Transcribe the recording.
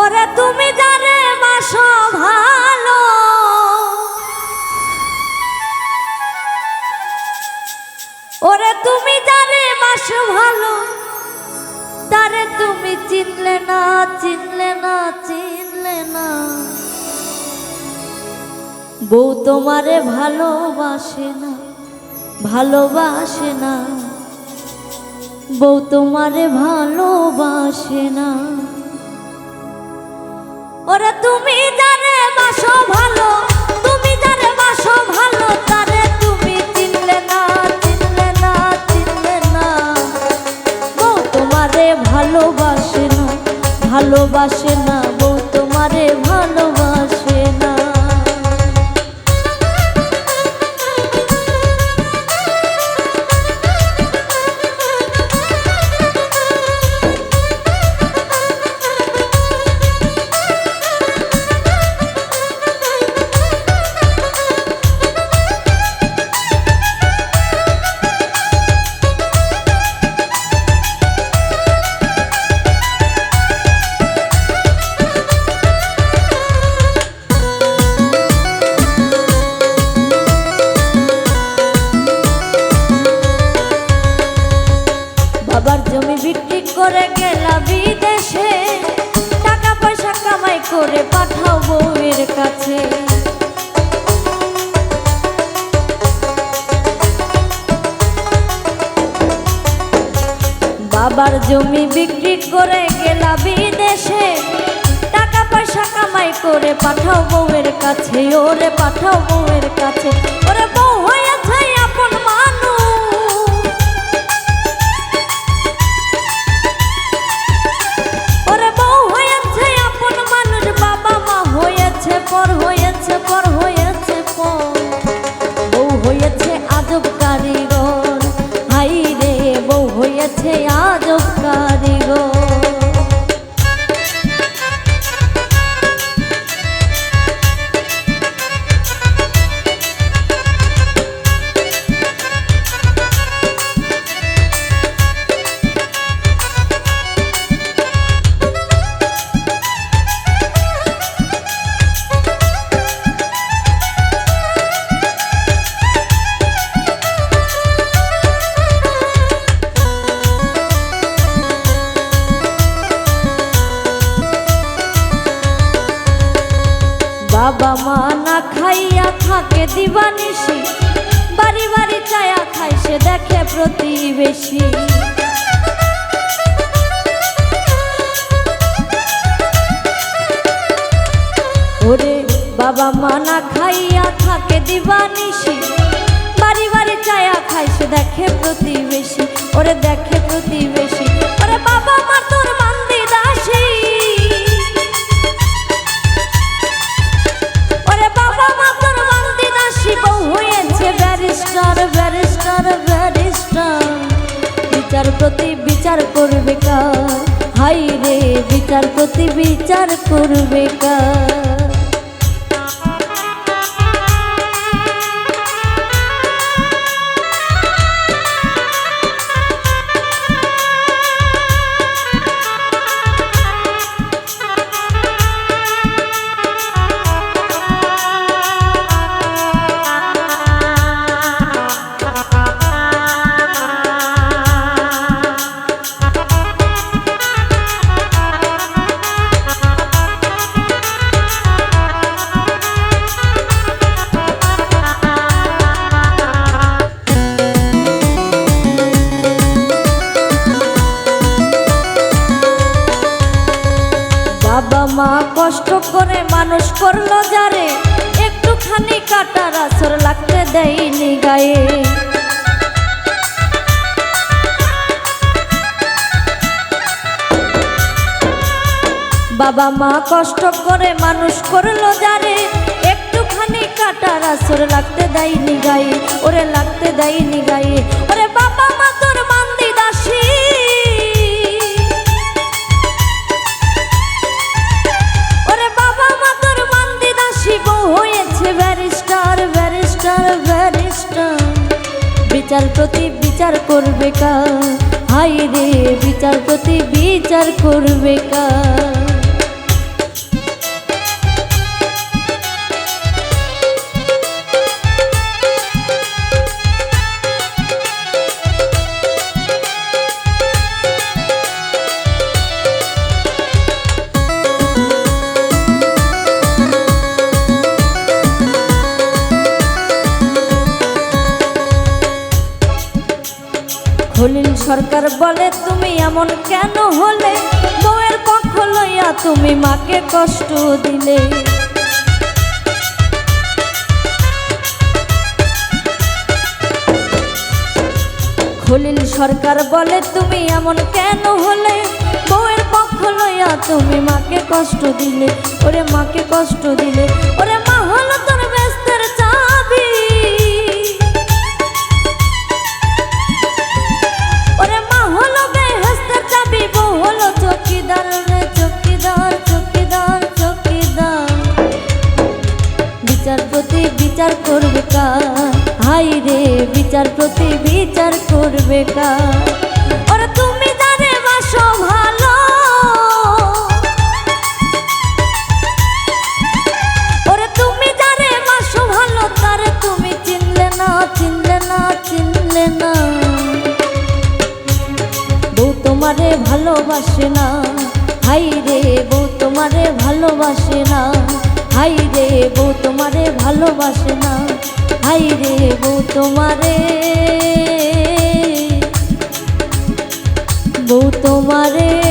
ওরে তুমি জানে বাসো ভালো। ওরে তুমি জানে বাসো ভালো, তারে তুমি চিনলে না চিনলে না চিনলে না। বউ তোমারে ভালোবাসে না ভালোবাসে না। বউ তোমারে ভালোবাসে না। ওরে, তুমি ভালো তুমি ভালো তুমি চিনলে না চিনলে না চিনলে না। ভালোবাসে না ভালোবাসে না। করে কাছে। বাবার জমি বিক্রি করে গেলা বিদেশে। টাকা পয়সা কামাই করে পাঠাও বউয়ের কাছে, ওরে পাঠাও বউয়ের কাছে। ওরে বউ বাবা মা না খাইয়া থাকে দিবানিসি বাড়ি বাড়ি চায়া খাই সে দেখে প্রতিবেশী। ওরে বাবা মা না খাইয়া থাকে দিবানিসি বাড়ি বাড়ি চায়া খাই সে দেখে প্রতিবেশী। ওরে দেখে প্রতিবেশী বিচার প্রতি বিচার করবে কার? হাই রে বিচার প্রতি বিচার করবে কার? বাবা মা কষ্ট করে মানুষ করল যারে, একটুখানি কাটার আসর লাগতে দেয়নি গায়ে। বাবা মা কষ্ট করে মানুষ করল যারে, একটুখানি কাটার আসর লাগতে দেয়নি গায়ে, ওরে লাগতে দেয়নি গায়ে। বিচার করবে কা হাই রে বিচারপতি বিচার করবে কার? সরকার বলে, তুমি এমন কেন হলে? বউয়ের পক্ষ লইয়া তুমি মাকে কষ্ট দিলে। খলিল সরকার বলে, তুমি এমন কেন হলে? বউয়ের পক্ষ লইয়া তুমি মাকে কষ্ট দিলে। ওরে মাকে কষ্ট দিলে। ওরে মা হলো তোর করবে কার ওরে তুমি জানে বাসো ভালো। ওরে তুমি জানে বাসো ভালো, তারে তুমি চিনলে না চিনলে না চিনলে না। তোমারে ভালোবাসে না। হাই রে, বউ তোমারে ভালোবাসে না। হাই রে, বউ তোমারে ভালোবাসে না। হাই রে, বউ তোমারে তোমারে